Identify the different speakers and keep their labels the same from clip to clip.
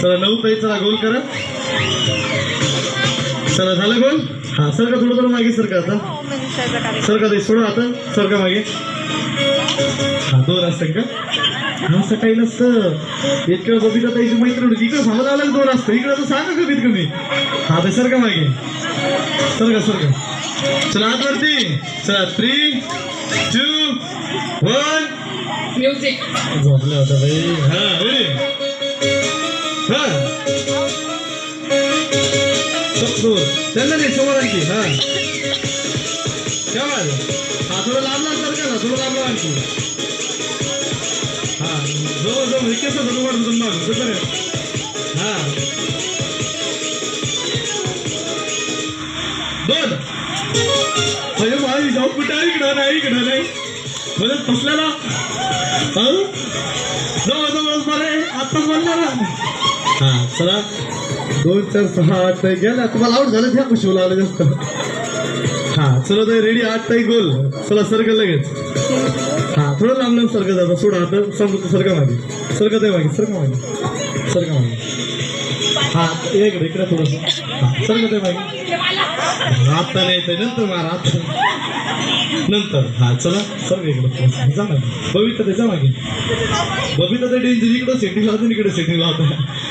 Speaker 1: चला नऊ ताई चला गोल करा. चला झालं गोल? हा सर का थोडं थोडं मागे सर का आता सर का ते सोडा आता सर का मागे. हा दोन असतं का? हा सकाळी नसतं. इतकं बबिता ताईची मैत्रीण होती. इकडं सांगत आलं दोन असतं. इकडं तर सांगा कमीत कमी. हा ते सर का मागे. सर का सर का चला आत वरती चला थ्री टू वन
Speaker 2: म्युझिक
Speaker 1: झोपला होता भाई हा हा त्यांना नाही समोर आणखी हा काय हा थोडं लांब लांब का ना थोडं लांब आणखी हा जवळ जवळ हे कसं होतं वाढून तुम्ही मागून कसं काय हा दोन म्हणजे माझी जाऊ कुठं ऐकणार नाही ऐकणार नाही म्हणजे कसल्याला जवळ जवळ मला आत्ताच म्हणणार हा चला. दोन चार सहा आठ ताई गेला तुम्हाला आउट झालं त्या खुशी आलं जास्त. हा चला ताई रेडी आठ ताई गोल. चला सरकं लगेच हा थोडं लांब लांब सरकं जातो. सोडा आता समजतो सरका मागे. सरकत आहे मागे सरका मागे. सरका मागे. हा एक इकडे इकडे थोडंसं. हा सरकत आहे मागे. आता नाही येते नंतर मारा. आता नंतर. हा चला सर इकडे जा मागे. बबिता ते जा मागे. बबिता ते डेंजर इकडं सेटिंग लावतो इकडे सेटिंग लावतो.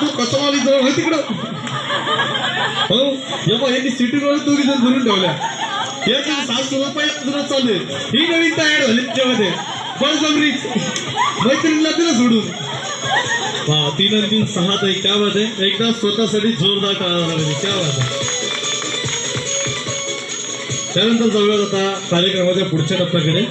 Speaker 1: तू कसं आली जवळ तिकडं हो या बघ यांनी सिटीवर दोघी जण धरून ठेवल्या या तर सातशे रुपये तुला चालू ही. नवीन तयार झाली त्याच्यामध्ये फळ मैत्रिणीला तिला सोडून वा तीन आणि तीन सहा ताई काय बात आहे एकदा स्वतःसाठी जोरदार टाळा लागली क्या बात आहे त्यानंतर जाऊयात आता कार्यक्रमाच्या पुढच्या टप्प्याकडे